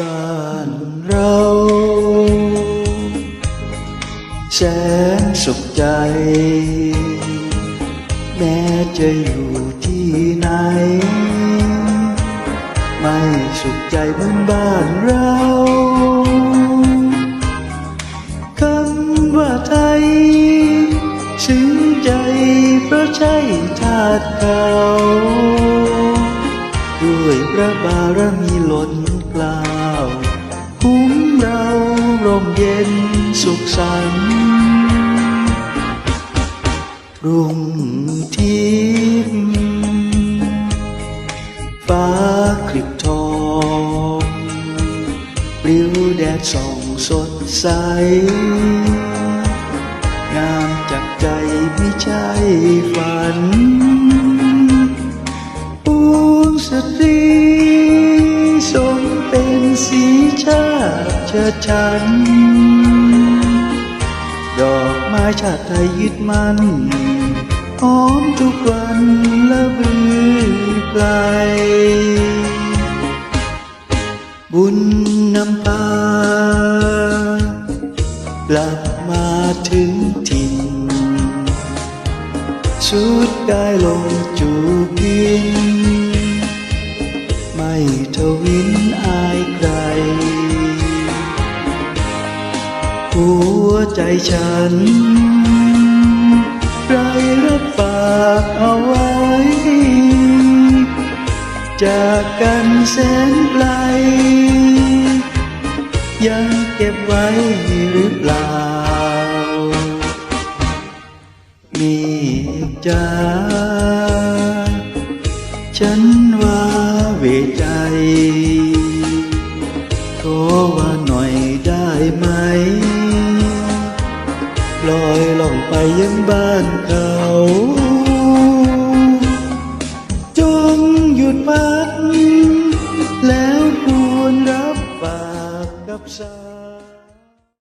บ้านเราแสนสุขใจ แม้จะอยู่ที่ไหน ไม่สุขใจเหมือนบ้านเราคำว่าไทยซึ้งใจเพราะใช่ชาติเขาด้วยพระบารมีหล่นกลา ย็นสุขสันต์รุ่งทิพย์ฟ้าคลิบทองปลิวแดดส่องสดใส งามจากใจไม่ใช่ฝัน สีชาติเชิดชัน ดอกไม้ชาติไทยยึดมันหอมทุกวันละบือไกล บุญนำพากลับมาถึงถิ่น สุดกายลงจูบิน ไม่ทวินอายใคร หัวใจฉัน ใครรับฝากเอาไว้ จากกันแสนไกล ยังเก็บไว้หรือเปล่า มีจ้าฉัน ขอว่าหน่อยได้ไหม ลอยล่องไปยังบ้านเขา